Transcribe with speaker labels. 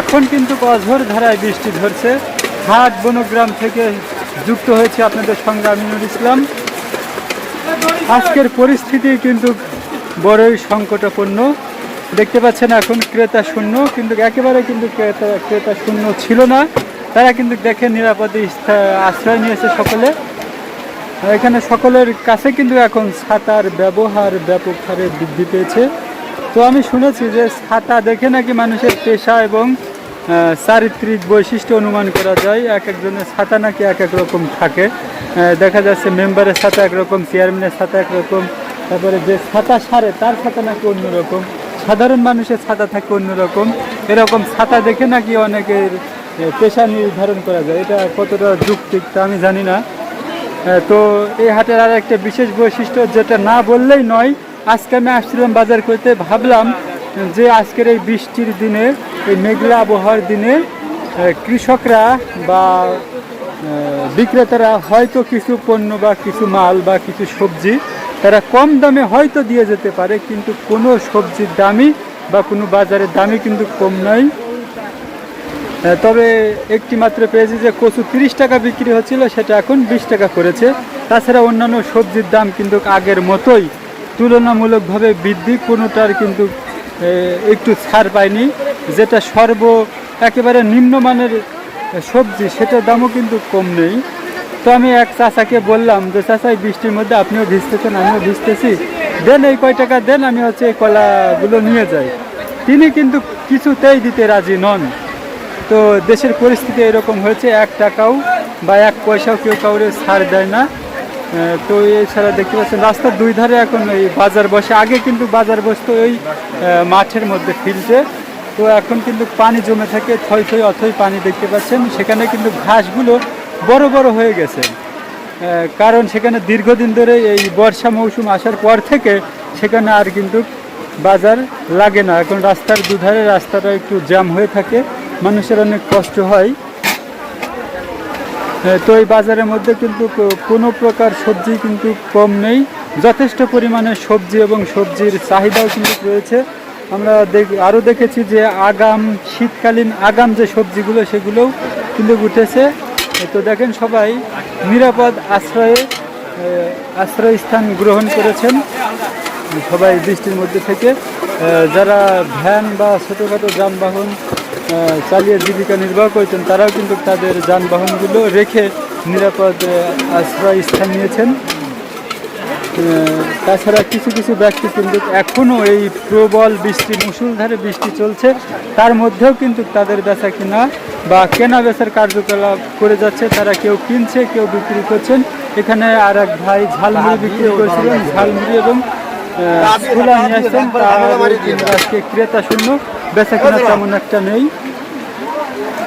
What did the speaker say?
Speaker 1: এখন কিন্তু অঝোর ধারায় বৃষ্টি ধরছে। হাট বনগ্রাম থেকে যুক্ত হয়েছে আপনাদের সঙ্গে আমিনুল ইসলাম। আজকের পরিস্থিতি কিন্তু বড়ই সংকটাপন্ন দেখতে পাচ্ছেন এখন ক্রেতা শূন্য, কিন্তু একেবারে কিন্তু ক্রেতা ক্রেতা শূন্য ছিল না। তারা কিন্তু দেখে নিরাপদে আশ্রয় নিয়েছে সকলে। এখানে সকলের কাছে কিন্তু এখন ছাতার ব্যবহার ব্যাপক হারে বৃদ্ধি পেয়েছে। তো আমি শুনেছি যে ছাতা দেখে নাকি মানুষের পেশা এবং চারিত্রিক বৈশিষ্ট্য অনুমান করা যায়। এক একজনের ছাতা নাকি এক এক রকম থাকে। দেখা যাচ্ছে মেম্বারের ছাতা একরকম, চেয়ারম্যানের ছাতা একরকম, তারপরে যে ছাতা সারে তার ছাতা নাকি অন্যরকম। সাধারণ মানুষের ছাতা থাকে অন্যরকম। এরকম ছাতা দেখে নাকি অনেকের পেশা নির্ধারণ করা যায়। এটা কতটা যুক্তিক তা আমি জানি না। তো এই হাটের আর একটা বিশেষ বৈশিষ্ট্য, যেটা না বললেই নয় আজকে আমি আসছিলাম বাজার করতে, ভাবলাম যে আজকের এই বৃষ্টির দিনে, এই মেঘলা আবহাওয়ার দিনে কৃষকরা বা বিক্রেতারা হয়তো কিছু পণ্য বা কিছু মাল বা কিছু সবজি তারা কম দামে হয়তো দিয়ে যেতে পারে, কিন্তু কোনো সবজির দামই বা কোনো বাজারের দামই কিন্তু কম নয় তবে একটি মাত্র পেয়েছি যে কচু তিরিশ টাকা বিক্রি হচ্ছিল, সেটা এখন বিশ টাকা করেছে। তাছাড়া অন্যান্য সবজির দাম কিন্তু আগের মতোই। তুলনামূলকভাবে বৃদ্ধি, কোনোটার কিন্তু একটু ছাড় পায়নি। যেটা সর্ব একেবারে নিম্নমানের সবজি, সেটার দামও কিন্তু কম নেই। তো আমি এক চাচাকে বললাম যে চাচা এই বৃষ্টির মধ্যে আপনিও ভিজতেছেন, আমিও ভিজতেছি। দেন এই কয় টাকা, দেন আমি হচ্ছে এই কলাগুলো নিয়ে যাই। তিনি কিন্তু কিছুতেই দিতে রাজি নন। তো দেশের পরিস্থিতি এরকম হয়েছে, এক টাকাও বা এক পয়সাও কেউ কাউরে ছাড় দেয় না। তো এছাড়া দেখতে পাচ্ছেন রাস্তার দুই ধারে এখন এই বাজার বসে। আগে কিন্তু বাজার বসতো ওই মাঠের মধ্যে ফিল্ডে। তো এখন কিন্তু পানি জমে থাকে থই থই অথই পানি দেখতে পাচ্ছেন। সেখানে কিন্তু ঘাসগুলো বড় বড় হয়ে গেছে। কারণ সেখানে দীর্ঘদিন ধরে এই বর্ষা মৌসুম আসার পর থেকে সেখানে আর কিন্তু বাজার লাগে না। এখন রাস্তার দুধারে রাস্তাটা একটু জ্যাম হয়ে থাকে। মানুষের অনেক কষ্ট হয় হ্যাঁ, তো এই বাজারের মধ্যে কিন্তু কোনো প্রকার সবজি কিন্তু কম নেই। যথেষ্ট পরিমাণে সবজি এবং সবজির চাহিদাও কিন্তু রয়েছে। আমরা দেখ, আরও দেখেছি যে আগাম, শীতকালীন আগাম যে সবজিগুলো, সেগুলোও কিন্তু উঠেছে। তো দেখেন সবাই নিরাপদ আশ্রয়ে আশ্রয়স্থান গ্রহণ করেছেন। সবাই বৃষ্টির মধ্যে থেকে। যারা ভ্যান বা ছোটোখাটো যানবাহন চালিয়ে জীবিকা নির্বাহ করছেন, তারাও কিন্তু তাদের যানবাহনগুলো রেখে নিরাপদ আশ্রয় স্থান নিয়েছেন। তাছাড়া কিছু কিছু ব্যক্তি কিন্তু এখনও এই প্রবল বৃষ্টি মুসুলধারে বৃষ্টি চলছে, তার মধ্যেও কিন্তু তাদের বেচা কিনা বা কেনা বেচার কার্যকলাপ করে যাচ্ছে, তারা কেউ কিনছে, কেউ বিক্রি করছেন। এখানে আর এক ভাই ঝালমুড়ি বিক্রি করছিলেন, ঝালমুড়ি এবং ছোলা নিয়ে আসছেন আজকে ক্রেতা শূন্য। বেচা কেনা তেমন একটা নেই।